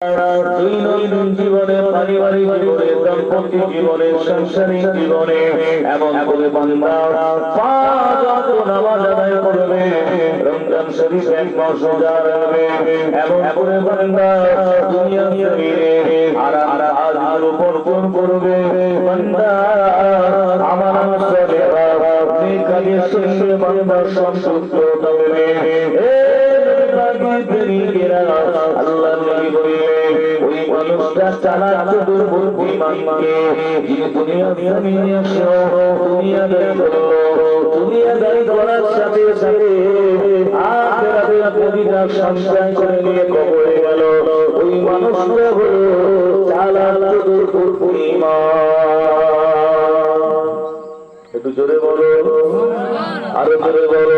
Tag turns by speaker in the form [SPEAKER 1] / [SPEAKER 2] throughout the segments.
[SPEAKER 1] দৈনন্দিন জীবনে পারিবারিক জীবনে, দাম্পত্য জীবনে, সাংসারিক জীবনে, এমন করে বান্দা পাঁচ নামাজ আদায় করবে, রমজান শরীফ এক মাস রোজা রাখবে, এমন করে বান্দা দুনিয়া জমিনে আর আর আজ উপর করবে। বান্দা, আমার সরে কাজে শুনলে বান্দা সন্তুষ্ট হবে এ আল্লাহ নবী বললেন বুদ্ধিমান একটু জোরে বলো আরও জোরে বলো।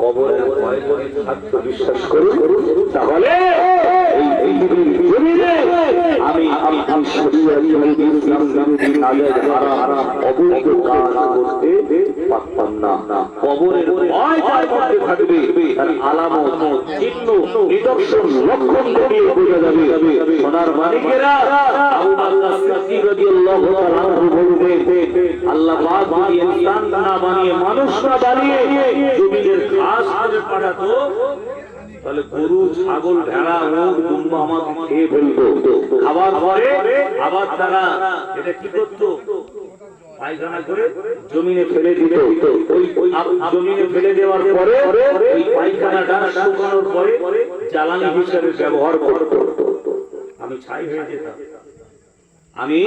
[SPEAKER 1] কবরের ভয় যদি থাকতো করি তাহলে আমি আমি অবৈধ কাজ করতে পারতাম না। কবরের ভয় যার মধ্যে থাকবে, তার আলামত, চিহ্ন, নিদর্শন, লক্ষণ দেখলে বোঝা যাবে। সোনার মালিকেরা আবু বকর সিদ্দিক রাদিয়াল্লাহু তাআলা আল্লাহ বানিয়ে, মানুষ না বানিয়ে জমিনের ঘাস করে পাঠাতো, তাহলে গরু, ছাগল দুম্ব আমাকে খেয়ে খাবার তারা এটা কি জ্বালানি হিসাবে ব্যবহার করত। আমি ছাই হয়ে যেতাম। আমি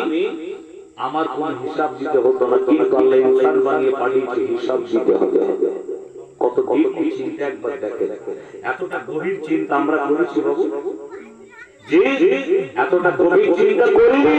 [SPEAKER 1] আমার কোন হিসাব দিতে হতো না। কিন্তু আল্লাহ ইনসান বানিয়ে পাঠিয়েছে, হিসাব দিতে হবে। কত ডিপলি চিন্তা একবার দেখে। এতটা গভীর চিন্তা আমরা করেছি বাবু। যে চিন্তা করিনি